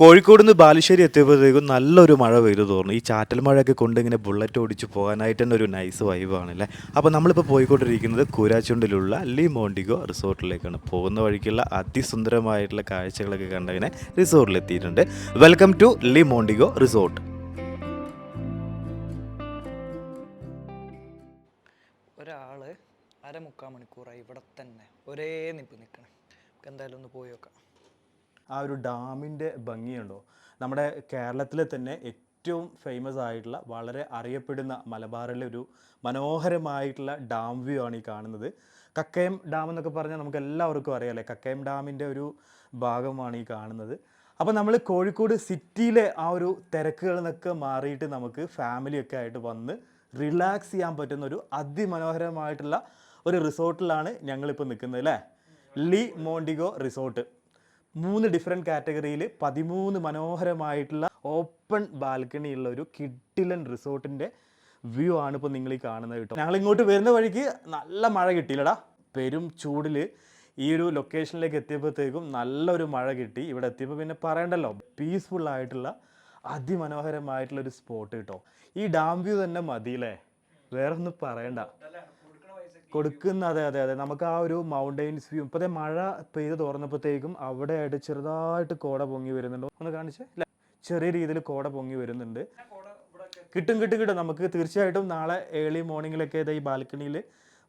കോഴിക്കോട് നിന്ന് ബാലുശ്ശേരി എത്തിയപ്പോഴത്തേക്കും നല്ലൊരു മഴ പെയ്തു തോന്നുന്നു ഈ ചാറ്റൽ മഴയൊക്കെ കൊണ്ട് ഇങ്ങനെ ബുള്ളറ്റ് ഓടിച്ച് പോകാനായിട്ട് തന്നെ ഒരു നൈസ് വൈബാണല്ലേ അപ്പോൾ നമ്മളിപ്പോൾ പോയിക്കൊണ്ടിരിക്കുന്നത് കൂരാച്ചുണ്ടിലുള്ള ലി മോണ്ടിഗോ റിസോർട്ടിലേക്കാണ്. പോകുന്ന വഴിക്കുള്ള അതിസുന്ദരമായിട്ടുള്ള കാഴ്ചകളൊക്കെ കണ്ടതിനെ റിസോർട്ടിലെത്തിയിട്ടുണ്ട്. വെൽക്കം ടു ലി മോണ്ടിഗോ റിസോർട്ട്. ഒരാൾ അരമുക്കാൽ മണിക്കൂറായി ഇവിടെ തന്നെ. ഒരേ നിപ്പ് നിൽക്കണം എന്തായാലും ഒന്ന് പോയി നോക്കാം. ആ ഒരു ഡാമിന്റെ ഭംഗിയുണ്ടോ? നമ്മുടെ കേരളത്തിലെ തന്നെ ഏറ്റവും ഫേമസ് ആയിട്ടുള്ള വളരെ അറിയപ്പെടുന്ന മലബാറിലെ ഒരു മനോഹരമായിട്ടുള്ള ഡാം വ്യൂ ആണ് ഈ കാണുന്നത്. കക്കയം ഡാം എന്നൊക്കെ പറഞ്ഞാൽ നമുക്ക് എല്ലാവർക്കും അറിയാമല്ലേ കക്കയം ഡാമിന്റെ ഒരു ഭാഗമാണ് ഈ കാണുന്നത്. അപ്പോൾ നമ്മൾ കോഴിക്കോട് സിറ്റിയിലെ ആ ഒരു തിരക്കുകളിൽ നിന്നൊക്കെ മാറിയിട്ട് നമുക്ക് ഫാമിലിയൊക്കെ ആയിട്ട് വന്ന് റിലാക്സ് ചെയ്യാൻ പറ്റുന്ന ഒരു അതിമനോഹരമായിട്ടുള്ള ഒരു റിസോർട്ടിലാണ് ഞങ്ങളിപ്പോൾ നിൽക്കുന്നത് അല്ലേ? ലി മോണ്ടിഗോ റിസോർട്ട് മൂന്ന് ഡിഫറെന്റ് കാറ്റഗറിയിൽ പതിമൂന്ന് മനോഹരമായിട്ടുള്ള ഓപ്പൺ ബാൽക്കണി ഉള്ള ഒരു കിഡിലൻ റിസോർട്ടിന്റെ വ്യൂ ആണ് ഇപ്പോൾ നിങ്ങൾ ഈ കാണുന്നത് കേട്ടോ. ഞങ്ങൾ ഇങ്ങോട്ട് വരുന്ന വഴിക്ക് നല്ല മഴ കിട്ടിയില്ലടാ. പെരും ചൂടിൽ ഈ ഒരു ലൊക്കേഷനിലേക്ക് എത്തിയപ്പോഴത്തേക്കും നല്ലൊരു മഴ കിട്ടി. ഇവിടെ എത്തിയപ്പോൾ പിന്നെ പറയണ്ടല്ലോ പീസ്ഫുൾ ആയിട്ടുള്ള അതിമനോഹരമായിട്ടുള്ള ഒരു സ്പോട്ട് കേട്ടോ. ഈ ഡാം വ്യൂ തന്നെ മതിയില്ലേ? വേറെ ഒന്നും പറയണ്ട കൊടുക്കുന്ന അതെ അതെ അതെ. നമുക്ക് ആ ഒരു മൗണ്ടൈൻസ് വ്യൂ ഇപ്പോഴത്തെ മഴ പെയ്ത് തുറന്നപ്പോഴത്തേക്കും അവിടെ ആയിട്ട് ചെറുതായിട്ട് കോട പൊങ്ങി വരുന്നുണ്ട്. ഒന്ന് കാണിച്ചേ? ഇല്ല. ചെറിയ രീതിയിൽ കോട പൊങ്ങി വരുന്നുണ്ട്. കിട്ടും കിട്ടും കിട്ടും. നമുക്ക് തീർച്ചയായിട്ടും നാളെ ഏർലി മോർണിംഗിലൊക്കെ ഈ ബാൽക്കണിയിൽ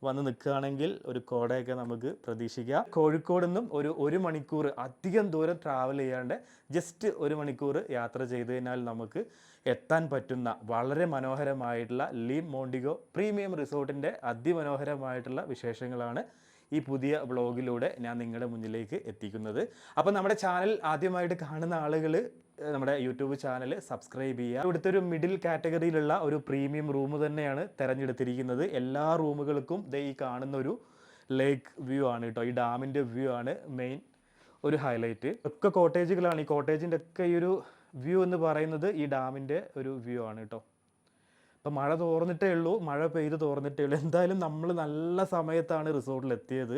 വന്ന് നിൽക്കുകയാണെങ്കിൽ ഒരു കോടയൊക്കെ നമുക്ക് പ്രതീക്ഷിക്കാം. കോഴിക്കോട് നിന്നും ഒരു ഒരു മണിക്കൂർ അധികം ദൂരം ട്രാവൽ ചെയ്യാണ്ട് ജസ്റ്റ് ഒരു മണിക്കൂർ യാത്ര ചെയ്ത് കഴിഞ്ഞാൽ നമുക്ക് എത്താൻ പറ്റുന്ന വളരെ മനോഹരമായിട്ടുള്ള ലീം മോണ്ടിഗോ പ്രീമിയം റിസോർട്ടിന്റെ അതിമനോഹരമായിട്ടുള്ള വിശേഷങ്ങളാണ് ഈ പുതിയ വ്ളോഗിലൂടെ ഞാൻ നിങ്ങളുടെ മുന്നിലേക്ക് എത്തിക്കുന്നത്. അപ്പോൾ നമ്മുടെ ചാനൽ ആദ്യമായിട്ട് കാണുന്ന ആളുകൾ നമ്മുടെ യൂട്യൂബ് ചാനൽ സബ്സ്ക്രൈബ് ചെയ്യുക. ഇവിടുത്തെ ഒരു മിഡിൽ കാറ്റഗറിയിലുള്ള ഒരു പ്രീമിയം റൂം തന്നെയാണ് തിരഞ്ഞെടുത്തിരിക്കുന്നത്. എല്ലാ റൂമുകൾക്കും ദേ ഈ കാണുന്ന ഒരു ലേക്ക് വ്യൂ ആണ് കേട്ടോ. ഈ ഡാമിന്റെ വ്യൂ ആണ് മെയിൻ ഒരു ഹൈലൈറ്റ്. ഒക്കെ കോട്ടേജുകളാണ്. ഈ കോട്ടേജിന്റെ ഒക്കെ ഈ ഒരു വ്യൂ എന്ന് പറയുന്നത് ഈ ഡാമിന്റെ ഒരു വ്യൂ ആണ് കേട്ടോ. ഇപ്പം മഴ തോർന്നിട്ടേ ഉള്ളൂ മഴ പെയ്ത് തോർന്നിട്ടേ ഉള്ളൂ. എന്തായാലും നമ്മൾ നല്ല സമയത്താണ് റിസോർട്ടിൽ എത്തിയത്.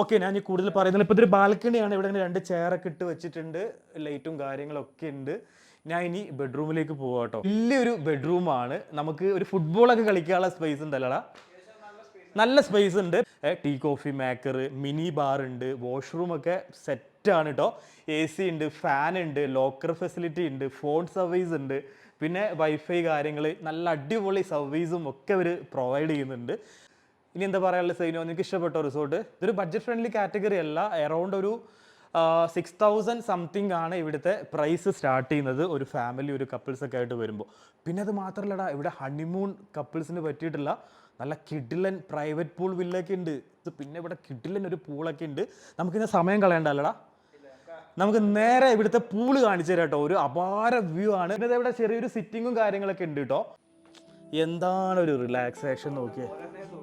ഓക്കെ ഞാൻ ഈ കൂടുതൽ പറയുന്നത് ഇപ്പോൾ ഇതൊരു ബാൽക്കണിയാണ് ഇവിടെ ഇങ്ങനെ രണ്ട് ചെയറൊക്കെ ഇട്ട് വെച്ചിട്ടുണ്ട്. ലൈറ്റും കാര്യങ്ങളൊക്കെ ഉണ്ട്. ഞാൻ ഇനി ബെഡ്റൂമിലേക്ക് പോകാം കേട്ടോ. വലിയൊരു ബെഡ്റൂമാണ് നമുക്ക് ഒരു ഫുട്ബോളൊക്കെ കളിക്കാനുള്ള സ്പേസ് ഉണ്ടല്ലടാ. നല്ല സ്പേസ് ഉണ്ട്. Tea coffee maker mini bar ഉണ്ട് വാഷ്റൂമൊക്കെ സെറ്റ് ആണ് കേട്ടോ എ സി ഉണ്ട് ഫാൻ ഉണ്ട് ലോക്കർ ഫെസിലിറ്റി ഉണ്ട് ഫോൺ സർവീസ് ഉണ്ട്. പിന്നെ വൈഫൈ കാര്യങ്ങൾ നല്ല അടിപൊളി സർവീസും ഒക്കെ അവർ പ്രൊവൈഡ് ചെയ്യുന്നുണ്ട്. ഇനി എന്താ പറയാനുള്ള സൈനോ? നിങ്ങൾക്ക് ഇഷ്ടപ്പെട്ട റിസോർട്ട് ഇതൊരു ബഡ്ജറ്റ് ഫ്രണ്ട്ലി കാറ്റഗറി അല്ല എറൗണ്ട് ഒരു സിക്സ് തൗസൻഡ് സംതിങ് ആണ് ഇവിടുത്തെ പ്രൈസ് സ്റ്റാർട്ട് ചെയ്യുന്നത് ഒരു ഫാമിലി ഒരു കപ്പിൾസ് ഒക്കെ ആയിട്ട് വരുമ്പോൾ പിന്നെ അത് മാത്രമല്ലടാ ഇവിടെ ഹണിമൂൺ കപ്പിൾസിന് പറ്റിയിട്ടുള്ള നല്ല കിഡിലൻ പ്രൈവറ്റ് പൂൾ വില്ലൊക്കെ ഉണ്ട്. പിന്നെ ഇവിടെ കിഡിലൻ ഒരു പൂളൊക്കെ ഉണ്ട്. നമുക്കിന്ന് സമയം കളയണ്ടല്ലടാ. നമുക്ക് നേരെ ഇവിടുത്തെ പൂൾ കാണിച്ചു തരാം കേട്ടോ. ഒരു അപാര വ്യൂ ആണ്. പിന്നെ ഇവിടെ ചെറിയൊരു സിറ്റിങ്ങും കാര്യങ്ങളൊക്കെ ഉണ്ട് കേട്ടോ. എന്താണ് ഒരു റിലാക്സേഷൻ നോക്കിയേ?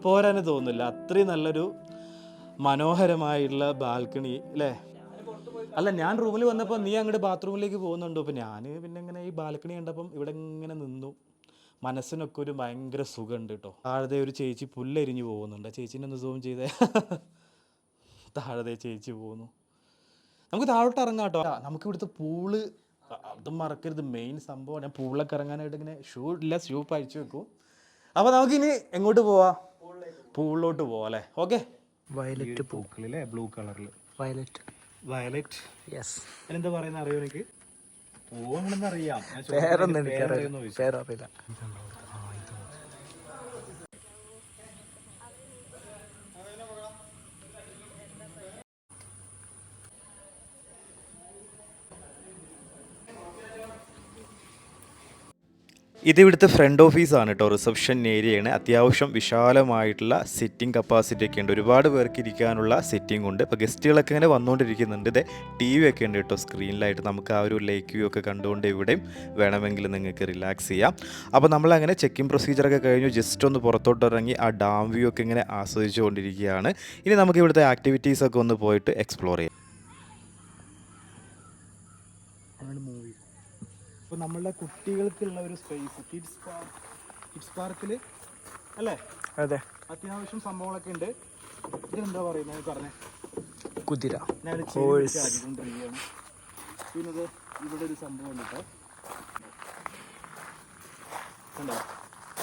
പോരാന് തോന്നുന്നില്ല. അത്രയും നല്ലൊരു മനോഹരമായിട്ടുള്ള ബാൽക്കണി അല്ലേ അല്ല ഞാൻ റൂമിൽ വന്നപ്പോൾ നീ അങ്ങോട്ട് ബാത്റൂമിലേക്ക് പോകുന്നുണ്ടോ? അപ്പോൾ ഞാൻ പിന്നെ ഇങ്ങനെ ഈ ബാൽക്കണി കണ്ടപ്പം ഇവിടെ ഇങ്ങനെ നിന്നു. മനസ്സിനൊക്കെ ഒരു ഭയങ്കര സുഖമുണ്ട് കേട്ടോ. താഴത്തെ ഒരു ചേച്ചി പുല്ലെരിഞ്ഞു പോകുന്നുണ്ട്. ചേച്ചീനെ ഒന്ന് സൂം ചെയ്തേ. താഴത്തെ ചേച്ചി പോകുന്നു നമുക്ക് താഴോട്ട് ഇറങ്ങാം കേട്ടോ. നമുക്ക് ഇവിടുത്തെ പൂൾ അത് മറക്കരുത്. മെയിൻ സംഭവം. ഞാൻ പൂളിലൊക്കെ ഇറങ്ങാനായിട്ട് ഇങ്ങനെ ഷൂ ഇല്ല ഷൂ പഴിച്ചു വെക്കും. അപ്പോൾ നമുക്കിനി എങ്ങോട്ട് പോവാ? പൂളിലോട്ട് പോവാം അല്ലേ? ഓക്കെ വയലറ്റ് പൂക്കളിലെ ബ്ലൂ കളറിൽ വയലറ്റ് വയലറ്റ് യെസ് എന്താ പറയുന്ന അറിയോ എനിക്ക് പോകണമെന്ന് അറിയാം പേരൊന്നും എനിക്കറിയില്ല. പേരറിയില്ല. ഇത് ഇവിടുത്തെ ഫ്രണ്ട് ഓഫീസാണ് കേട്ടോ റിസപ്ഷൻ ഏരിയയാണ് അത്യാവശ്യം വിശാലമായിട്ടുള്ള സിറ്റിംഗ് കപ്പാസിറ്റി ഒക്കെ ഉണ്ട്. ഒരുപാട് പേർക്ക് ഇരിക്കാനുള്ള സിറ്റിംഗ് ഉണ്ട്. ഇപ്പോൾ ഗസ്റ്റുകളൊക്കെ ഇങ്ങനെ വന്നുകൊണ്ടിരിക്കുന്നുണ്ട് ഇത് ടി വി ഒക്കെ ഉണ്ട് കേട്ടോ സ്ക്രീനിലായിട്ട് നമുക്ക് ആ ഒരു ലേക്ക് വ്യൂ ഒക്കെ കണ്ടുകൊണ്ട് ഇവിടെയും വേണമെങ്കിൽ നിങ്ങൾക്ക് റിലാക്സ് ചെയ്യാം. അപ്പോൾ നമ്മളങ്ങനെ ചെക്കിംഗ് പ്രൊസീജിയറൊക്കെ കഴിഞ്ഞു. ജസ്റ്റ് ഒന്ന് പുറത്തോട്ട് ഇറങ്ങി ആ ഡാം വ്യൂ ഒക്കെ ഇങ്ങനെ ആസ്വദിച്ചുകൊണ്ടിരിക്കുകയാണ്. ഇനി നമുക്ക് ഇവിടുത്തെ ആക്ടിവിറ്റീസൊക്കെ ഒന്ന് പോയിട്ട് എക്സ്പ്ലോർ ചെയ്യാം. ഇപ്പോൾ നമ്മളുടെ കുട്ടികൾക്കുള്ള ഒരു സ്പേസ് കിഡ്സ് പാർക്ക് കിഡ്സ് പാർക്കിൽ അല്ലേ? അതെ. അത്യാവശ്യം സംഭവങ്ങളൊക്കെ ഉണ്ട്. ഇതെന്താ പറയുന്നത് പറഞ്ഞേ. കുതിര. ഞാൻ Horse. ആക്കിക്കൊണ്ടിരിക്കുകയാണ്. പിന്നെ ഇവിടെ ഒരു സംഭവം ഉണ്ട് കേട്ടോ. കണ്ടോ?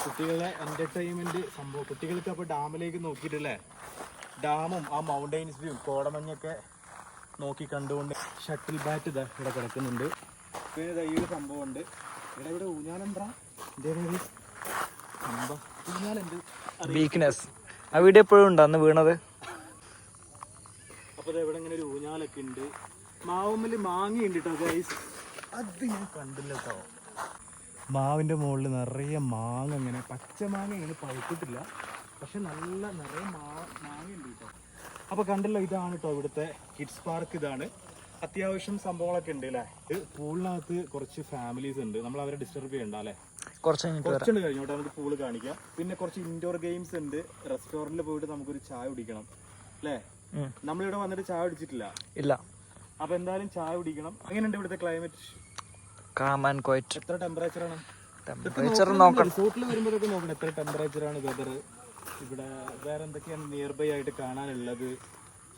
കുട്ടികളെ എന്റർടൈൻമെന്റ് സംഭവം. കുട്ടികൾക്ക് അപ്പോൾ ഡാമിലേക്ക് നോക്കിയിട്ടല്ലേ? ഡാമും ആ മൗണ്ടൈൻസ് വ്യൂ കോടമഞ്ഞൊക്കെ നോക്കി കണ്ടുകൊണ്ട് ഷട്ടിൽ ബാറ്റ് ഇതാ ഇവിടെ കിടക്കുന്നുണ്ട്. പിന്നെ ഈ ഒരു സംഭവം ഉണ്ട് ഇവിടെ ഇവിടെ ഊഞ്ഞാലെന്താ? വീക്ക്നെസ് ആ വീഡിയോ എപ്പോഴും ഉണ്ടോ? അന്ന് വീണത്? അപ്പോൾ ഇവിടെ ഇങ്ങനെ ഒരു ഊഞ്ഞാലൊക്കെ ഉണ്ട്. മാവുമ്മിൽ മാങ്ങ ഉണ്ട് കേട്ടോ ഗൈസ് അത് ഞാൻ കണ്ടില്ല കേട്ടോ മാവിന്റെ മുകളിൽ നിറയെ മാങ്ങ ഇങ്ങനെ പച്ച മാങ്ങ ഇങ്ങനെ പഴുത്തിട്ടില്ല. പക്ഷെ നല്ല നിറയെ മാ മാങ്ങയുണ്ട് കേട്ടോ അപ്പോൾ കണ്ടല്ലോ ഇതാണ് കേട്ടോ ഇവിടുത്തെ കിഡ്സ് പാർക്ക് ഇതാണ്. അത്യാവശ്യം സംഭവങ്ങളൊക്കെ ഉണ്ട് അല്ലേ പൂളിനകത്ത് കുറച്ച് ഫാമിലീസ് ഉണ്ട്. നമ്മൾ അവരെ ഡിസ്റ്റർബ് ചെയ്യണ്ട അല്ലേ കുറച്ച് കുറച്ചുണ്ട് കഴിഞ്ഞോട്ടെ നമുക്ക് പൂൾ കാണിക്കാം. പിന്നെ കുറച്ച് ഇൻഡോർ ഗെയിംസ് ഉണ്ട്. റെസ്റ്റോറന്റിൽ പോയിട്ട് നമുക്കൊരു ചായ കുടിക്കണം അല്ലേ നമ്മളിവിടെ വന്നിട്ട് ചായ കുടിച്ചിട്ടില്ല. ഇല്ല. അപ്പൊ എന്തായാലും ചായ കുടിക്കണം. എങ്ങനെയുണ്ട് ഇവിടുത്തെ ക്ലൈമറ്റ് കാം ആൻഡ് ക്വൈറ്റ് എത്ര ടെമ്പറേച്ചർ ആണ്? ടെമ്പറേച്ചർ നോക്കണം റിസോർട്ടിൽ വരുമ്പോഴൊക്കെ നോക്കണം. എത്ര ടെമ്പറേച്ചർ ആണ് വെതർ ഇവിടെ വേറെ എന്തൊക്കെയാണ് നിയർ ബൈ ആയിട്ട് കാണാനുള്ളത്?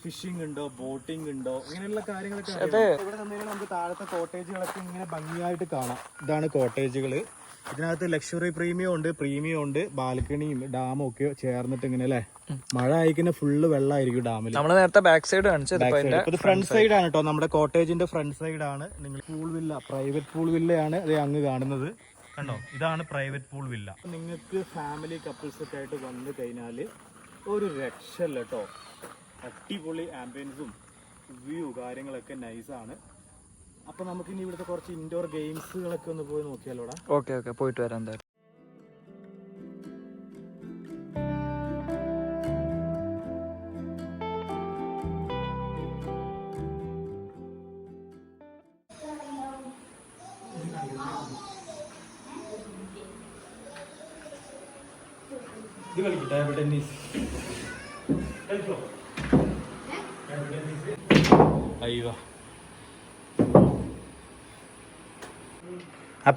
ഫിഷിംഗ് ഉണ്ടോ ബോട്ടിംഗ് ഉണ്ടോ ഇങ്ങനെയുള്ള കാര്യങ്ങളൊക്കെ അറിയാം. ഇവിടെ തന്നെയാണ് നമുക്ക് താഴത്തെ കോട്ടേജുകളൊക്കെ ഇങ്ങനെ ഭംഗിയായിട്ട് കാണാം. ഇതാണ് കോട്ടേജുകൾ ഇതിനകത്ത് ലക്ഷറി പ്രീമിയം ഉണ്ട് പ്രീമിയം ഉണ്ട്. ബാൽക്കണിയും ഡാമും ഒക്കെ ചേർന്നിട്ട് ഇങ്ങനെ അല്ലേ? മഴ ആയിക്കുന്ന ഫുള്ള് വെള്ളമായിരിക്കും ഡാമിൽ നമ്മൾ നേരത്തെ ബാക്ക് സൈഡ് കാണിച്ചത് ഇപ്പൊ അതിന്റെ ഇത് ഫ്രണ്ട് സൈഡ് ആണ് കേട്ടോ നമ്മുടെ കോട്ടേജിന്റെ ഫ്രണ്ട് സൈഡ് ആണ്. നിങ്ങൾ പൂൾ വില്ല പ്രൈവറ്റ് പൂൾ വില്ലയാണ് ഇത് അങ്ങ് കാണുന്നത്. കണ്ടോ? ഇതാണ് പ്രൈവറ്റ് പൂൾ വില്ല നിങ്ങൾക്ക് ഫാമിലി കപ്പിൾസ് ഒക്കെ ആയിട്ട് വന്നു കഴിഞ്ഞാൽ ഒരു രക്ഷല്ല കേട്ടോ അടിപൊളി ആംബിയൻസും വ്യൂ കാര്യങ്ങളൊക്കെ നൈസാണ് അപ്പൊ നമുക്ക് ഇനി ഇവിടുത്തെ കുറച്ച് ഇൻഡോർ ഗെയിംസുകളൊക്കെ ഒന്ന് പോയി നോക്കിയാലോടാ. ഓക്കെ ഓക്കെ പോയിട്ട് വരാം എന്തായാലും.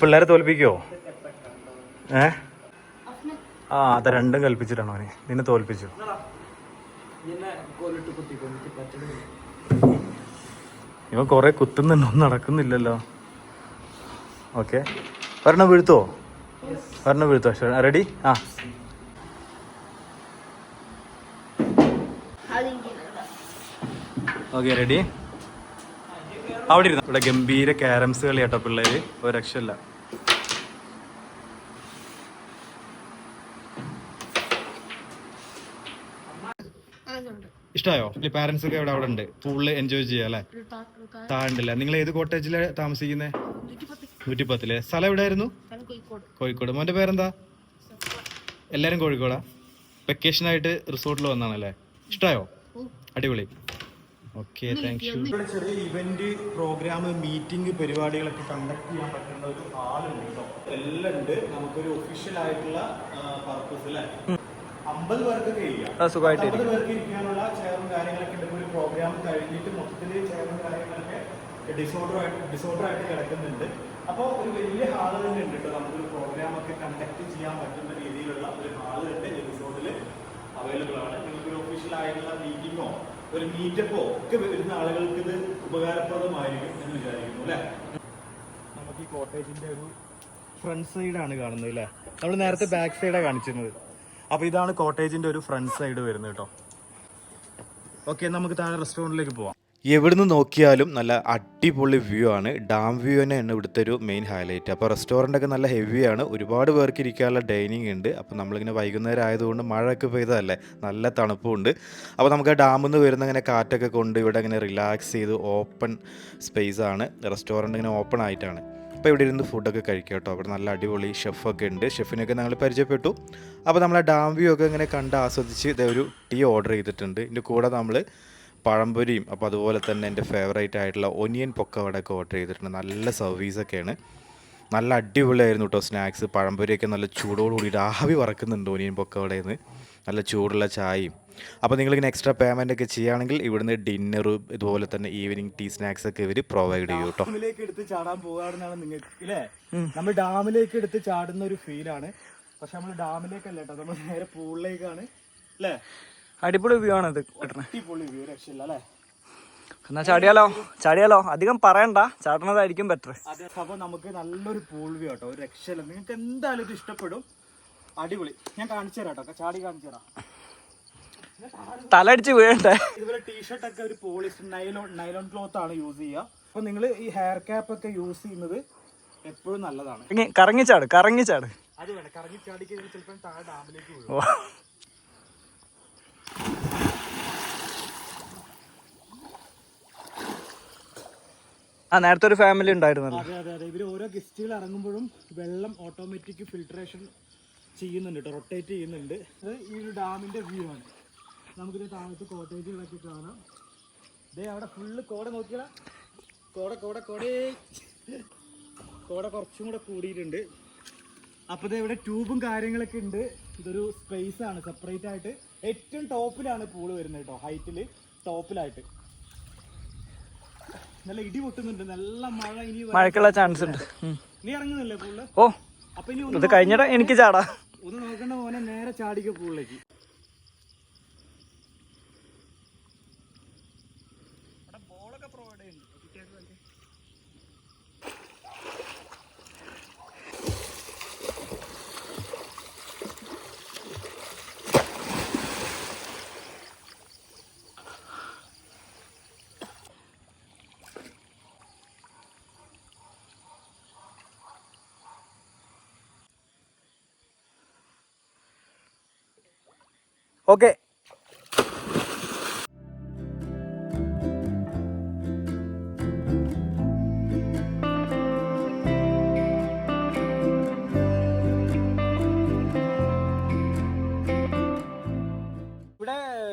പിള്ളേരെ തോൽപ്പിക്കോ? ഏ? ആ അത് രണ്ടും കൽപ്പിച്ചിട്ടാണോ അവന്. നിന്നെ തോൽപ്പിച്ചു. ഇവൻ കൊറേ കുത്തുന്നുണ്ടോ നടക്കുന്നില്ലല്ലോ. ഓക്കെ. ഒരെണ്ണം വീഴ്ത്തോ? ഒരെണ്ണം വീഴ്ത്തോ? റെഡി ആ ഓക്കെ റെഡി അവിടെ ഇരുന്നു? ഇവിടെ ഗംഭീര ക്യാരംസ് കളിയാട്ടോ പിള്ളേര്. ഒരു രക്ഷയില്ല. ഇഷ്ടമായോ പാരന്റ്സ് ഒക്കെ ഇവിടെ അവിടെ ഉണ്ട്. ഫുള്ള് എൻജോയ് ചെയ്യാം അല്ലേ? താണ്ടില്ല. നിങ്ങൾ ഏത് കോട്ടേജിലാണ് താമസിക്കുന്നത് നൂറ്റിപ്പത്തിൽ. സ്ഥലം എവിടെയായിരുന്നു? കോഴിക്കോട്. മോന്റെ പേരെന്താ? എല്ലാരും കോഴിക്കോടാ? വെക്കേഷൻ ആയിട്ട് റിസോർട്ടിൽ വന്നാണല്ലേ? ഇഷ്ടായോ? അടിപൊളി. ഓക്കെ താങ്ക് യു ഇവിടെ ചെറിയ ഇവന്റ് പ്രോഗ്രാം മീറ്റിംഗ് പരിപാടികളൊക്കെ കണ്ടക്ട് ചെയ്യാൻ പറ്റുന്ന ഒരു ഹാളുണ്ട് എല്ലാം ഉണ്ട്. നമുക്കൊരു ഒഫീഷ്യൽ ആയിട്ടുള്ള പർപ്പസ് അല്ലേ അമ്പത് പേർക്കൊക്കെ ഇരിക്കാം അത് സുഖമായിട്ട് അമ്പത് പേർക്ക് ഇരിക്കാനുള്ള ചെയറും കാര്യങ്ങളൊക്കെ ഉണ്ട്. ഒരു പ്രോഗ്രാം കഴിഞ്ഞിട്ട് മൊത്തത്തിൽ ചെയറും കാര്യങ്ങളൊക്കെ ഡിസോർഡർ ആയിട്ട് ഡിസോർഡർ ആയിട്ട് കിടക്കുന്നുണ്ട്. അപ്പോൾ ഒരു വലിയ ഹാൾ തന്നെ ഉണ്ട് കേട്ടോ. നമുക്കൊരു പ്രോഗ്രാം ഒക്കെ കണ്ടക്ട് ചെയ്യാൻ പറ്റുന്ന രീതിയിലുള്ള ഒരു ഹാൾ തന്നെ റിസോർട്ടിൽ അവൈലബിൾ ആണ്. നിങ്ങൾക്ക് ഒരു ഒഫീഷ്യൽ ആയിട്ടുള്ള മീറ്റിങ്ങോ ഒരു മീറ്റപ്പോ ഒക്കെ വരുന്ന ആളുകൾക്ക് ഇത് ഉപകാരപ്രദമായിരിക്കും എന്ന് വിചാരിക്കുന്നു അല്ലേ? നമുക്ക് ഈ കോട്ടേജിന്റെ ഒരു ഫ്രണ്ട് സൈഡാണ് കാണുന്നത് അല്ലേ? നമ്മൾ നേരത്തെ ബാക്ക് സൈഡാണ് കാണിച്ചിരുന്നത്. അപ്പോൾ ഇതാണ് കോട്ടേജിന്റെ ഒരു ഫ്രണ്ട് സൈഡ് വരുന്നത് കേട്ടോ. ഓക്കെ നമുക്ക് താഴെ റെസ്റ്റോറന്റിലേക്ക് പോവാം. എവിടുന്ന് നോക്കിയാലും നല്ല അടിപൊളി വ്യൂ ആണ്. ഡാം വ്യൂ തന്നെയാണ് ഇവിടുത്തെ ഒരു മെയിൻ ഹൈലൈറ്റ് അപ്പോൾ റെസ്റ്റോറന്റ് ഒക്കെ നല്ല ഹെവിയാണ് ഒരുപാട് പേർക്ക് ഇരിക്കാനുള്ള ഡൈനിങ് ഉണ്ട്. അപ്പോൾ നമ്മളിങ്ങനെ വൈകുന്നേരം ആയതുകൊണ്ട് മഴയൊക്കെ പെയ്തതല്ലേ? നല്ല തണുപ്പും ഉണ്ട് അപ്പോൾ നമുക്ക് ആ ഡാമിൽ നിന്ന് വരുന്ന ഇങ്ങനെ കാറ്റൊക്കെ കൊണ്ട് ഇവിടെ ഇങ്ങനെ റിലാക്സ് ചെയ്ത് ഓപ്പൺ സ്പേസ് ആണ്. റെസ്റ്റോറന്റ് ഇങ്ങനെ ഓപ്പൺ ആയിട്ടാണ്. അപ്പോൾ ഇവിടെ ഇരുന്ന് ഫുഡൊക്കെ കഴിക്കുക കേട്ടോ. അവിടെ നല്ല അടിപൊളി ഷെഫൊക്കെ ഉണ്ട്. ഷെഫിനൊക്കെ ഞങ്ങൾ പരിചയപ്പെട്ടു. അപ്പോൾ നമ്മൾ ആ ഡാം വ്യൂ ഒക്കെ ഇങ്ങനെ കണ്ട് ആസ്വദിച്ച് ഇതേ ഒരു ടീ ഓർഡർ ചെയ്തിട്ടുണ്ട്. ഇതിന്റെ കൂടെ നമ്മൾ പഴംപൊരിയും അപ്പോൾ അതുപോലെ തന്നെ എന്റെ ഫേവറേറ്റ് ആയിട്ടുള്ള ഒനിയൻ പൊക്കവടയൊക്കെ ഓർഡർ ചെയ്തിട്ടുണ്ട്. നല്ല സർവീസൊക്കെയാണ് നല്ല അടിപൊളിയായിരുന്നു കേട്ടോ സ്നാക്സ് പഴംപൊരിയൊക്കെ നല്ല ചൂടോടുകൂടി ആവി വറക്കുന്നുണ്ട് ഒനിയൻ പൊക്കവടയിൽ നിന്ന് നല്ല ചൂടുള്ള ചായയും അപ്പോൾ നിങ്ങളിങ്ങനെ എക്സ്ട്രാ പേയ്മെന്റ് ഒക്കെ ചെയ്യുകയാണെങ്കിൽ ഇവിടുന്ന് ഡിന്നറും ഇതുപോലെ തന്നെ ഈവനിങ് ടീ സ്നാക്സ് ഒക്കെ ഇവർ പ്രൊവൈഡ് ചെയ്യും കേട്ടോ. ഡാമിലേക്ക് എടുത്ത് ചാടാൻ പോകാറുന്നാണ് നിങ്ങൾക്ക് ഇല്ലേ? നമ്മൾ ഡാമിലേക്ക് എടുത്ത് ചാടുന്ന ഒരു ഫീലാണ് പക്ഷെ നമ്മൾ ഡാമിലേക്കല്ല കേട്ടോ നമ്മൾ നേരെ പൂളിലേക്കാണ് അല്ലേ അടിപൊളി വ്യൂ ആണ് ഇത് കിട്ടണേ. അടിപൊളി വ്യൂ രക്ഷയില്ല അല്ലേ? എന്നാ ചാടിയാലോ ചാടിയാലോ? അധികം പറയണ്ട ചാടണതായിരിക്കും ബെറ്റർ അതെ അപ്പോൾ നമുക്ക് നല്ലൊരു പൂൾ വ്യൂ കേട്ടോ ഒരു രക്ഷയില്ല. നിങ്ങൾക്ക് എന്തായാലും ഇത് ഇഷ്ടപ്പെടും. അടിപൊളി. ഞാൻ കാണിച്ചു തരാം കേട്ടോ ചാടി കാണിച്ചു തരാം. തലടിച്ച് വീഴണ്ടേ? ഇതുപോലെ ടീഷർട്ട് ഒക്കെ ഒരു പോളിസ്റ്റർ നൈലോൺ നൈലോൺ ക്ലോത്ത് ആണ് യൂസ് ചെയ്യുക. അപ്പൊ നിങ്ങൾ ഈ ഹെയർ ക്യാപ്പ് ഒക്കെ യൂസ് ചെയ്യുന്നത് എപ്പോഴും നല്ലതാണ്. കറങ്ങിച്ചാട് കറങ്ങിച്ചാട് അത് വേണം കറങ്ങി ചാടിക്ക് ചിലപ്പോൾ താഴെ ഡാമിലേക്ക് വീഴും. ആ നേരത്തെ ഒരു ഫാമിലി ഉണ്ടായിരുന്നല്ലോ. അതെ അതെ അതെ. ഇവർ ഓരോ ഗസ്റ്റുകൾ ഇറങ്ങുമ്പോഴും വെള്ളം ഓട്ടോമാറ്റിക് ഫിൽട്രേഷൻ ചെയ്യുന്നുണ്ട് റൊട്ടേറ്റ് ചെയ്യുന്നുണ്ട്. അത് ഈ ഒരു ഡാമിന്റെ വ്യൂ ആണ്. നമുക്കിത് താഴത്ത് കോട്ടേജിൽ വെച്ചിട്ട് വേണം ദേ അവിടെ ഫുള്ള് കോട നോക്കിയാ കോട കോട കോടേ. കോട കുറച്ചും കൂടെ കൂടിയിട്ടുണ്ട്. അപ്പോൾ ഇത് ഇവിടെ ട്യൂബും കാര്യങ്ങളൊക്കെ ഉണ്ട്. ഇതൊരു സ്പേസ് ആണ് സെപ്പറേറ്റ് ആയിട്ട്. ഏറ്റവും ടോപ്പിലാണ് പൂൾ വരുന്നത് കേട്ടോ ഹൈറ്റിൽ ടോപ്പിലായിട്ട് നല്ല ഇടി പൊട്ടുന്നുണ്ട്. നല്ല മഴ ഇനി മഴക്കുള്ള ചാൻസ് ഉണ്ട്. നീ ഇറങ്ങുന്നില്ലേ പൂൾ ഓ അപ്പൊ ഇനി ഇത് കഴിഞ്ഞിട്ട് എനിക്ക് ചാടാ. ഒന്ന് നോക്കണ്ട മോനെ നേരെ ചാടിക്ക പൂളിലേക്ക് ഓക്കെ.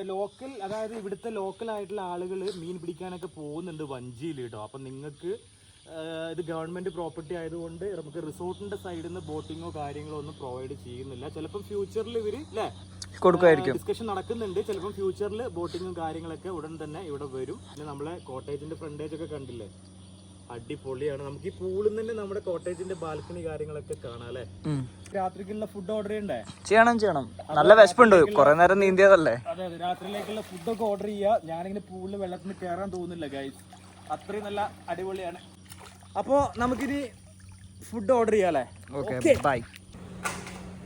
ലോക്കൽ അതായത് ഇവിടുത്തെ ലോക്കൽ ആയിട്ടുള്ള ആളുകൾ മീൻ പിടിക്കാനൊക്കെ പോകുന്നുണ്ട് വഞ്ചിയിൽ കേട്ടോ. അപ്പം നിങ്ങൾക്ക് ഇത് ഗവൺമെന്റ് പ്രോപ്പർട്ടി ആയതുകൊണ്ട് നമുക്ക് റിസോർട്ടിന്റെ സൈഡിൽ നിന്ന് ബോട്ടിങ്ങോ കാര്യങ്ങളോ ഒന്നും പ്രൊവൈഡ് ചെയ്യുന്നില്ല. ചിലപ്പം ഫ്യൂച്ചറിൽ ഇവർ അല്ലേ കൊടുക്കുമായിരിക്കും. ഡിസ്കഷൻ നടക്കുന്നുണ്ട്. ചിലപ്പോൾ ഫ്യൂച്ചറിൽ ബോട്ടിങ്ങും കാര്യങ്ങളൊക്കെ ഉടൻ തന്നെ ഇവിടെ വരും. പിന്നെ നമ്മളെ കോട്ടേജിന്റെ ഫ്രണ്ടേജ് ഒക്കെ കണ്ടില്ലേ? അടിപൊളിയാണ്. നമുക്ക് ഈ പൂളിൽ നിന്ന് തന്നെ നമ്മുടെ കോട്ടേജിന്റെ ബാൽക്കണി കാര്യങ്ങളൊക്കെ കാണാം അല്ലേ? രാത്രിക്കുള്ള ഫുഡ് ഓർഡർ ചെയ്യണ്ടേ? ചെയ്യണം ചെയ്യണം. നല്ല വിശപ്പുണ്ട്. കുറെ നേരം നീന്തിയതല്ലേ? അതെ അതെ. രാത്രിയിലേക്കുള്ള ഫുഡൊക്കെ ഓർഡർ ചെയ്യുക. ഞാനിങ്ങനെ പൂളിൽ വെള്ളത്തിന് കയറാൻ തോന്നുന്നില്ല ഗൈസ് അത്രയും നല്ല അടിപൊളിയാണ്. അപ്പോ നമുക്കിനി ഫുഡ് ഓർഡർ ചെയ്യാല്ലേ ഓക്കെ ബൈ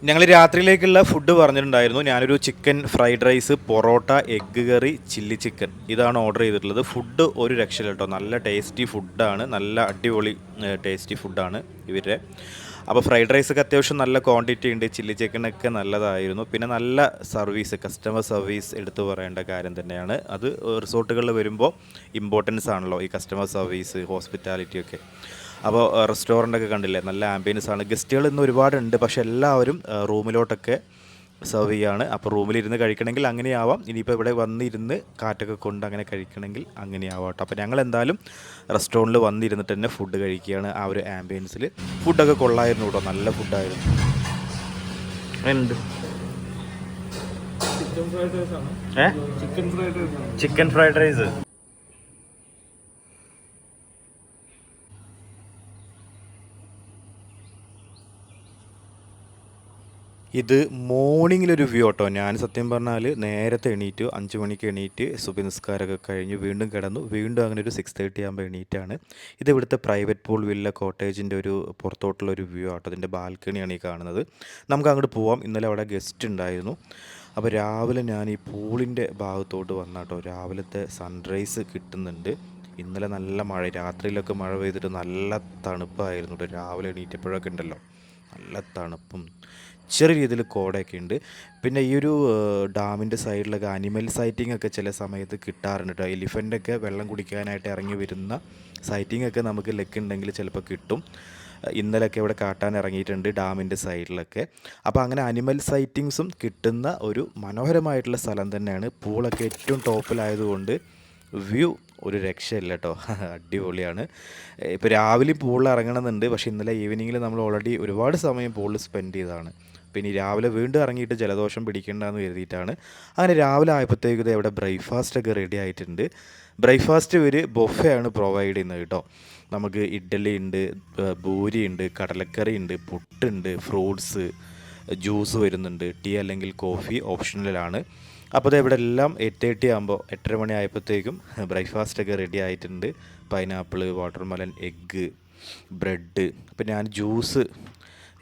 ഞങ്ങൾ രാത്രിയിലേക്കുള്ള ഫുഡ് പറഞ്ഞിട്ടുണ്ടായിരുന്നു. ഞാനൊരു chicken fried rice parotta egg curry chilli chicken ഇതാണ് ഓർഡർ ചെയ്തിട്ടുള്ളത്. ഫുഡ് ഒരു രക്ഷയില്ല കേട്ടോ നല്ല ടേസ്റ്റി ഫുഡാണ് നല്ല അടിപൊളി ടേസ്റ്റി ഫുഡാണ് ഇവരുടെ അപ്പോൾ ഫ്രൈഡ് റൈസൊക്കെ അത്യാവശ്യം നല്ല ക്വാണ്ടിറ്റി ഉണ്ട്. ചില്ലി ചിക്കനൊക്കെ നല്ലതായിരുന്നു. പിന്നെ നല്ല സർവീസ് കസ്റ്റമർ സർവീസ് എടുത്തു പറയേണ്ട കാര്യം തന്നെയാണ്. അത് റിസോർട്ടുകളിൽ വരുമ്പോൾ ഇമ്പോർട്ടൻസ് ആണല്ലോ ഈ കസ്റ്റമർ സർവീസ് ഹോസ്പിറ്റാലിറ്റി ഒക്കെ. അപ്പോൾ റെസ്റ്റോറന്റ് ഒക്കെ കണ്ടില്ലേ? നല്ല ആംബിയൻസ് ആണ് ഗസ്റ്റുകൾ ഇന്ന് ഒരുപാടുണ്ട് പക്ഷേ എല്ലാവരും റൂമിലോട്ടൊക്കെ സെർവ് ചെയ്യാണ്. അപ്പോൾ റൂമിലിരുന്ന് കഴിക്കണമെങ്കിൽ അങ്ങനെയാവാം. ഇനിയിപ്പോൾ ഇവിടെ വന്നിരുന്ന് കാറ്റൊക്കെ കൊണ്ട് അങ്ങനെ കഴിക്കണമെങ്കിൽ അങ്ങനെയാവാം കേട്ടോ. അപ്പോൾ ഞങ്ങൾ എന്തായാലും റെസ്റ്റോറന്റിൽ വന്നിരുന്നിട്ട് തന്നെ ഫുഡ് കഴിക്കുകയാണ് ആ ഒരു ആംബിയൻസിൽ. ഫുഡൊക്കെ കൊള്ളായിരുന്നു കേട്ടോ. നല്ല ഫുഡായിരുന്നു. റൈസ് ചിക്കൻ ഫ്രൈഡ് റൈസ് ആണ് ഏ ചിക്കൻ ഫ്രൈഡ് റൈസ് ആണ് ചിക്കൻ ഫ്രൈഡ് റൈസ് ഇത് മോർണിംഗിലൊരു വ്യൂ കേട്ടോ ഞാൻ സത്യം പറഞ്ഞാൽ നേരത്തെ എണീറ്റ് അഞ്ച് മണിക്ക് എണീറ്റ് സുബി നിസ്കാരമൊക്കെ കഴിഞ്ഞ് വീണ്ടും കിടന്നു. വീണ്ടും അങ്ങനെ ഒരു സിക്സ് തേർട്ടി ആകുമ്പോൾ എണീറ്റാണ്. ഇത് ഇവിടുത്തെ പ്രൈവറ്റ് പൂൾ വില്ല കോട്ടേജിന്റെ ഒരു പുറത്തോട്ടുള്ള ഒരു വ്യൂ ആട്ടോ. അതിന്റെ ബാൽക്കണിയാണ് ഈ കാണുന്നത്. നമുക്ക് അങ്ങോട്ട് പോവാം. ഇന്നലെ അവിടെ ഗസ്റ്റ് ഉണ്ടായിരുന്നു. അപ്പോൾ രാവിലെ ഞാൻ ഈ പൂളിന്റെ ഭാഗത്തോട്ട് വന്നാട്ടോ. രാവിലത്തെ സൺറൈസ് കിട്ടുന്നുണ്ട്. ഇന്നലെ നല്ല മഴ. രാത്രിയിലൊക്കെ മഴ പെയ്തിട്ട് നല്ല തണുപ്പായിരുന്നു രാവിലെ എണീറ്റപ്പോഴൊക്കെ ഉണ്ടല്ലോ. നല്ല തണുപ്പും ചെറിയ രീതിയിൽ കോടയൊക്കെ ഉണ്ട്. പിന്നെ ഈ ഒരു ഡാമിന്റെ സൈഡിലൊക്കെ അനിമൽ സൈറ്റിംഗ് ഒക്കെ ചില സമയത്ത് കിട്ടാറുണ്ട് കേട്ടോ എലിഫന്റൊക്കെ വെള്ളം കുടിക്കാനായിട്ട് ഇറങ്ങി വരുന്ന സൈറ്റിംഗ് ഒക്കെ നമുക്ക് ലക്കുണ്ടെങ്കിൽ ചിലപ്പോൾ കിട്ടും. ഇന്നലെയൊക്കെ ഇവിടെ കാട്ടാൻ ഇറങ്ങിയിട്ടുണ്ട് ഡാമിന്റെ സൈഡിലൊക്കെ. അപ്പോൾ അങ്ങനെ അനിമൽ സൈറ്റിങ്സും കിട്ടുന്ന ഒരു മനോഹരമായിട്ടുള്ള സ്ഥലം തന്നെയാണ്. പൂളൊക്കെ ഏറ്റവും ടോപ്പിലായതുകൊണ്ട് വ്യൂ ഒരു രക്ഷയില്ല കേട്ടോ അടിപൊളിയാണ് ഇപ്പോൾ രാവിലെ പൂളിൽ ഇറങ്ങണമെന്നുണ്ട് പക്ഷേ ഇന്നലെ ഈവനിങ്ങിൽ നമ്മൾ ഓൾറെഡി ഒരുപാട് സമയം പൂളിൽ സ്പെൻഡ് ചെയ്തതാണ്. പിന്നെ രാവിലെ വീണ്ടും ഇറങ്ങിയിട്ട് ജലദോഷം പിടിക്കണ്ടെന്ന് കരുതിയിട്ടാണ്. അങ്ങനെ രാവിലെ ആയപ്പോഴത്തേക്കും ഇത് ഇവിടെ ബ്രേക്ക്ഫാസ്റ്റ് ഒക്കെ റെഡി ആയിട്ടുണ്ട്. ബ്രേക്ക്ഫാസ്റ്റ് ഒരു ബൊഫയാണ് പ്രൊവൈഡ് ചെയ്യുന്നത് കേട്ടോ. നമുക്ക് ഇഡ്ഡലി ഉണ്ട് ബൂരി ഉണ്ട് കടലക്കറി ഉണ്ട് പുട്ടുണ്ട് ഫ്രൂട്ട്സ് ജ്യൂസ് വരുന്നുണ്ട്. ടീ അല്ലെങ്കിൽ കോഫി ഓപ്ഷണലാണ് അപ്പോൾ ഇവിടെ എല്ലാം എട്ട് എട്ടി ആകുമ്പോൾ എട്ടര മണി ആയപ്പോഴത്തേക്കും ബ്രേക്ക്ഫാസ്റ്റൊക്കെ റെഡി ആയിട്ടുണ്ട്. Pineapple watermelon egg bread. അപ്പോൾ ഞാൻ ജ്യൂസ്.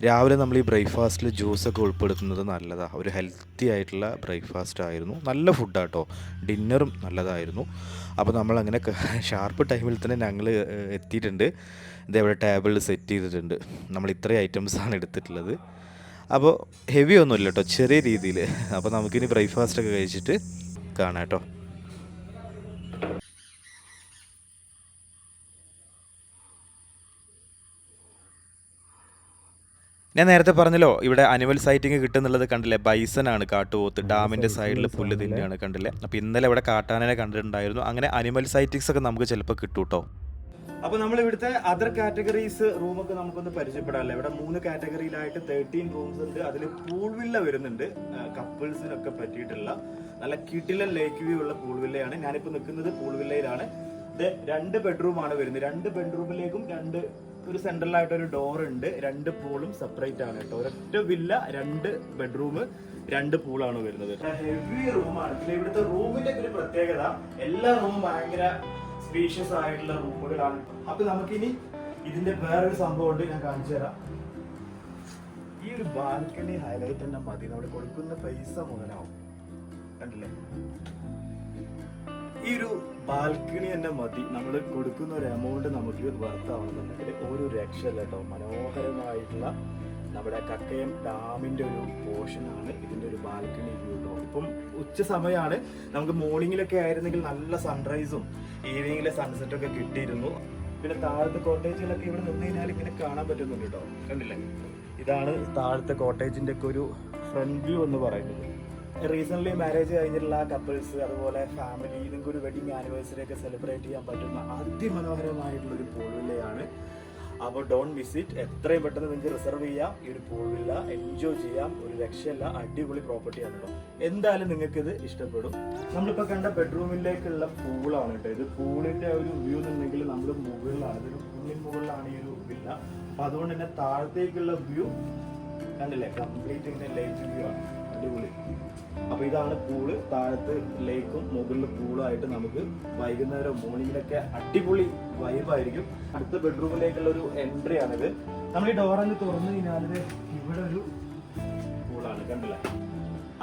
രാവിലെ നമ്മൾ ഈ ബ്രേക്ക്ഫാസ്റ്റിൽ ജ്യൂസൊക്കെ ഉൾപ്പെടുത്തുന്നത് നല്ലതാണ് ഒരു ഹെൽത്തി ആയിട്ടുള്ള ബ്രേക്ക്ഫാസ്റ്റ് ആയിരുന്നു നല്ല ഫുഡാട്ടോ. ഡിന്നറും നല്ലതായിരുന്നു. അപ്പോൾ നമ്മളങ്ങനെ ഷാർപ്പ് ടൈമിൽ തന്നെ ഞങ്ങൾ എത്തിയിട്ടുണ്ട്. ഇതേപോലെ ടേബിളിൽ സെറ്റ് ചെയ്തിട്ടുണ്ട്. നമ്മൾ ഇത്രയും ഐറ്റംസാണ് എടുത്തിട്ടുള്ളത്. അപ്പോൾ ഹെവി ഒന്നുമില്ല കേട്ടോ ചെറിയ രീതിയിൽ അപ്പോൾ നമുക്കിനി ബ്രേക്ക്ഫാസ്റ്റ് ഒക്കെ കഴിച്ചിട്ട് കാണാം കേട്ടോ ഞാൻ നേരത്തെ പറഞ്ഞല്ലോ ഇവിടെ അനിമൽ സൈറ്റിംഗ് കിട്ടുന്നുള്ളത് കണ്ടില്ലേ? ബൈസൺ ആണ് കാട്ടുപോത്ത് ഡാമിന്റെ സൈഡിൽ പുല്ല് തിന്നെയാണ് കണ്ടില്ലേ? അപ്പോൾ ഇന്നലെ ഇവിടെ കാട്ടാനനെ കണ്ടിട്ടുണ്ടായിരുന്നു. അങ്ങനെ അനിമൽ സൈറ്റിങ്സ് ഒക്കെ നമുക്ക് ചിലപ്പോൾ കിട്ടും അപ്പോൾ നമ്മൾ ഇവിടുത്തെ അതർ കാറ്റഗറീസ് റൂമൊക്കെ നമുക്കൊന്ന് പരിചയപ്പെടാമല്ലോ ഇവിടെ മൂന്ന് കാറ്റഗറിയിലായിട്ട് തേർട്ടീൻ റൂംസ് ഉണ്ട്. അതിൽ പൂൾ വില്ല വരുന്നുണ്ട്. കപ്പിൾസിനൊക്കെ പറ്റിയിട്ടുള്ള നല്ല കിട്ടിലൻ ലേക്ക് വ്യൂ ഉള്ള പൂൾ വില്ലയാണ് ഞാനിപ്പോൾ നിൽക്കുന്നത് പൂൾ വില്ലയിലാണ് ഇത് രണ്ട് ബെഡ്റൂം ആണ് വരുന്നത്. രണ്ട് ബെഡ്റൂമിലേക്കും രണ്ട് ഒരു സെൻട്രലായിട്ട് ഒരു ഡോർ ഉണ്ട്. രണ്ട് പൂളും സെപ്പറേറ്റ് ആണ് കേട്ടോ. ഒരൊറ്റ വില്ല രണ്ട് ബെഡ്റൂം രണ്ട് പൂളാണ് വരുന്നത്. ഹെവി റൂമാണ് ഇവിടുത്തെ റൂമിന്റെ ഒരു പ്രത്യേകത എല്ലാ റൂമും ഭയങ്കര സ്പീഷ്യസ് ആയിട്ടുള്ള റൂമുകളാണ്. അപ്പൊ നമുക്കിനി ഇതിന്റെ വേറൊരു സംഭവം ഉണ്ട് ഞാൻ കാണിച്ചു തരാം. ഈ ഒരു ബാൽക്കണി ഹൈലൈറ്റ് തന്നെ മതി. നമ്മുടെ കൊടുക്കുന്ന പൈസ മുതലാവും. കണ്ടില്ലേ? ഈ ഒരു ബാൽക്കണി തന്നെ മതി. നമ്മൾ കൊടുക്കുന്ന ഒരു എമൗണ്ട് നമുക്ക് വർത്ത് ആവണമെന്നുണ്ടെങ്കിൽ ഒരു രക്ഷയില്ല കേട്ടോ. മനോഹരമായിട്ടുള്ള നമ്മുടെ കക്കയം ഡാമിന്റെ ഒരു പോർഷനാണ് ഇതിന്റെ ഒരു ബാൽക്കണി വ്യൂ ഇപ്പം ഉച്ച സമയമാണ്. നമുക്ക് മോർണിംഗിലൊക്കെ ആയിരുന്നെങ്കിൽ നല്ല സൺറൈസും ഈവനിങ്ങിലെ സൺസെറ്റ് ഒക്കെ കിട്ടിയിരുന്നു. പിന്നെ താഴത്തെ കോട്ടേജിലൊക്കെ ഇവിടെ നിന്ന് കഴിഞ്ഞാൽ ഇങ്ങനെ കാണാൻ പറ്റുന്നുണ്ട് കേട്ടോ. കണ്ടില്ലേ? ഇതാണ് താഴത്തെ കോട്ടേജിന്റെ ഒക്കെ ഒരു ഫ്രണ്ട് വ്യൂ എന്ന് പറയുന്നത്. റീസെന്റ് മാരേജ് കഴിഞ്ഞിട്ടുള്ള കപ്പിൾസ് അതുപോലെ ഫാമിലി നിങ്ങൾക്ക് ഒരു വെഡിങ് ആനിവേഴ്സറി ഒക്കെ സെലിബ്രേറ്റ് ചെയ്യാൻ പറ്റുന്ന അതിമനോഹരമായിട്ടുള്ള ഒരു പൂൾ വില്ലയാണ് അപ്പോൾ ഡോൺ വിസിറ്റ് എത്രയും പെട്ടെന്ന് നിങ്ങൾക്ക് റിസർവ് ചെയ്യാം. ഈ ഒരു പൂവില്ല എൻജോയ് ചെയ്യാം. ഒരു രക്ഷയില്ല. അടിപൊളി പ്രോപ്പർട്ടിയാണ് കേട്ടോ എന്തായാലും നിങ്ങൾക്ക് ഇത് ഇഷ്ടപ്പെടും. നമ്മളിപ്പോൾ കണ്ട ബെഡ്റൂമിലേക്കുള്ള പൂളാണ് കേട്ടോ ഇത്. പൂളിന്റെ ഒരു വ്യൂ എന്നുണ്ടെങ്കിൽ നമ്മൾ മുകളിലാണ്. ഇതൊരു കുന്നിൻ മുകളിലാണ് ഈ ഒരു വില്ല അപ്പം അതുകൊണ്ട് തന്നെ താഴത്തേക്കുള്ള വ്യൂ കണ്ടില്ലേ? കംപ്ലീറ്റ് ഇങ്ങനെ ലൈറ്റ് വ്യൂ ആണ്. അടിപൊളി. അപ്പൊ ഇതാണ് പൂൾ താഴത്ത് ലേക്കും മുകളിൽ പൂളും ആയിട്ട് നമുക്ക് വൈകുന്നേരം മോർണിംഗിലൊക്കെ അടിപൊളി വൈബായിരിക്കും അടുത്ത ബെഡ്റൂമിലേക്കുള്ള ഒരു എൻട്രി ആണിത്. നമ്മൾ ഈ ഡോർ അങ്ങ് തുറന്നു കഴിഞ്ഞാൽ ഇവിടെ ഒരു പൂളാണ് കണ്ടില്ലേ?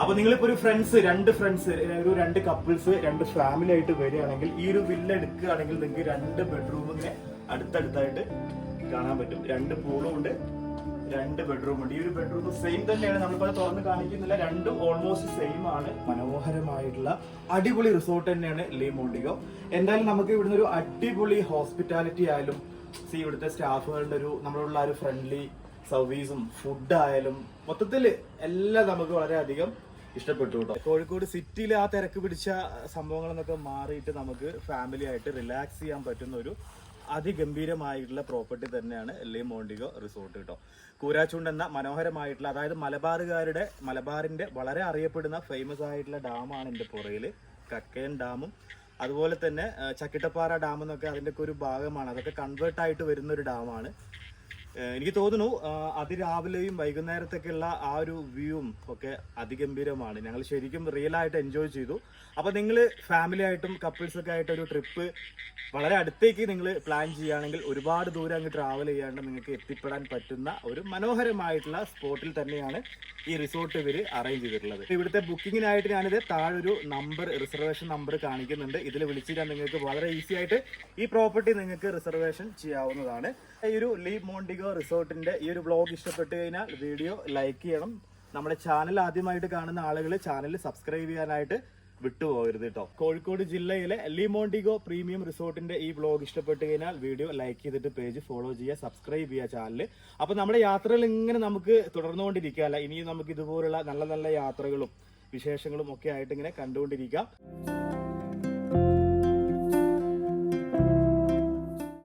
അപ്പൊ നിങ്ങളിപ്പോ ഒരു ഫ്രണ്ട്സ് രണ്ട് ഫ്രണ്ട്സ് ഒരു രണ്ട് കപ്പിൾസ് രണ്ട് ഫാമിലി ആയിട്ട് വരികയാണെങ്കിൽ ഈ ഒരു വില്ല എടുക്കുകയാണെങ്കിൽ നിങ്ങൾക്ക് രണ്ട് ബെഡ്റൂമിനെ അടുത്തടുത്തായിട്ട് കാണാൻ പറ്റും. രണ്ട് പൂളും ഉണ്ട്. രണ്ട് ബെഡ്റൂം ഉണ്ട്. ഈ ഒരു ബെഡ്റൂം സെയിം തന്നെയാണ്. നമ്മളിപ്പോൾ തുറന്ന് കാണിക്കുന്നില്ല. രണ്ടും ഓൾമോസ്റ്റ് സെയിം ആണ്. മനോഹരമായിട്ടുള്ള അടിപൊളി റിസോർട്ട് തന്നെയാണ് ലീ മോണ്ടിഗോ എന്തായാലും നമുക്ക് ഇവിടുന്ന് ഒരു അടിപൊളി ഹോസ്പിറ്റാലിറ്റി ആയാലും സി ഇവിടുത്തെ സ്റ്റാഫുകളുടെ ഒരു നമ്മളുള്ള ഒരു ഫ്രണ്ട്ലി സർവീസും ഫുഡ് ആയാലും മൊത്തത്തിൽ എല്ലാം നമുക്ക് വളരെയധികം ഇഷ്ടപ്പെട്ടു കേട്ടോ. കോഴിക്കോട് സിറ്റിയിൽ ആ തിരക്ക് പിടിച്ച സംഭവങ്ങളെന്നൊക്കെ മാറിയിട്ട് നമുക്ക് ഫാമിലി ആയിട്ട് റിലാക്സ് ചെയ്യാൻ പറ്റുന്ന ഒരു അതിഗംഭീരമായിട്ടുള്ള പ്രോപ്പർട്ടി തന്നെയാണ് എല്ലി മോണ്ടിഗോ റിസോർട്ട് കേട്ടോ. കൂരാച്ചുണ്ട് എന്ന മനോഹരമായിട്ടുള്ള അതായത് മലബാറുകാരുടെ മലബാറിന്റെ വളരെ അറിയപ്പെടുന്ന ഫേമസ് ആയിട്ടുള്ള ഡാമാണ് എന്റെ പുറയിൽ കക്കയൻ ഡാമും അതുപോലെ തന്നെ ചക്കിട്ടപ്പാറ ഡാം എന്നൊക്കെ അതിന്റെ ഒരു ഭാഗമാണ്. അതൊക്കെ കൺവേർട്ട് ആയിട്ട് വരുന്ന ഒരു ഡാമാണ്. എനിക്ക് തോന്നുന്നു അതിരാവിലെയും വൈകുന്നേരത്തേക്കുള്ള ആ ഒരു വ്യൂവും ഒക്കെ അതിഗംഭീരമാണ്. ഞങ്ങൾ ശരിക്കും റിയൽ ആയിട്ട് എൻജോയ് ചെയ്തു. അപ്പോൾ നിങ്ങൾ ഫാമിലി ആയിട്ടും കപ്പിൾസ് ഒക്കെ ആയിട്ട് ഒരു ട്രിപ്പ് വളരെ അടുത്തേക്ക് നിങ്ങൾ പ്ലാൻ ചെയ്യുകയാണെങ്കിൽ ഒരുപാട് ദൂരം അങ്ങ് ട്രാവൽ ചെയ്യാണ്ട് നിങ്ങൾക്ക് എത്തിപ്പെടാൻ പറ്റുന്ന ഒരു മനോഹരമായിട്ടുള്ള സ്പോട്ടിൽ തന്നെയാണ് ഈ റിസോർട്ട് ഇവർ അറേഞ്ച് ചെയ്തിട്ടുള്ളത്. ഇവിടുത്തെ ബുക്കിങ്ങിനായിട്ട് ഞാനിത് താഴെ ഒരു നമ്പർ റിസർവേഷൻ നമ്പർ കാണിക്കുന്നുണ്ട്. ഇതിൽ വിളിച്ചിട്ടാൽ നിങ്ങൾക്ക് വളരെ ഈസി ആയിട്ട് ഈ പ്രോപ്പർട്ടി നിങ്ങൾക്ക് റിസർവേഷൻ ചെയ്യാവുന്നതാണ്. ഈ ഒരു ലീ മോണ്ടിഗോ റിസോർട്ടിന്റെ ഈ ഒരു ബ്ലോഗ് ഇഷ്ടപ്പെട്ടു കഴിഞ്ഞാൽ വീഡിയോ ലൈക്ക് ചെയ്യണം. നമ്മുടെ ചാനൽ ആദ്യമായിട്ട് കാണുന്ന ആളുകൾ ചാനൽ സബ്സ്ക്രൈബ് ചെയ്യാനായിട്ട് വിട്ടുപോകരുത് കേട്ടോ കോഴിക്കോട് ജില്ലയിലെ ലിമോണ്ടിഗോ പ്രീമിയം റിസോർട്ടിന്റെ ഈ ബ്ലോഗ് ഇഷ്ടപ്പെട്ട് കഴിഞ്ഞാൽ വീഡിയോ ലൈക്ക് ചെയ്തിട്ട് പേജ് ഫോളോ ചെയ്യുക സബ്സ്ക്രൈബ് ചെയ്യുക ചാനൽ അപ്പോൾ നമ്മുടെ യാത്രകൾ ഇങ്ങനെ നമുക്ക് തുടർന്നുകൊണ്ടിരിക്കുകയല്ല. ഇനിയും നമുക്ക് ഇതുപോലുള്ള നല്ല നല്ല യാത്രകളും വിശേഷങ്ങളും ഒക്കെ ആയിട്ട് ഇങ്ങനെ കണ്ടുകൊണ്ടിരിക്കാം.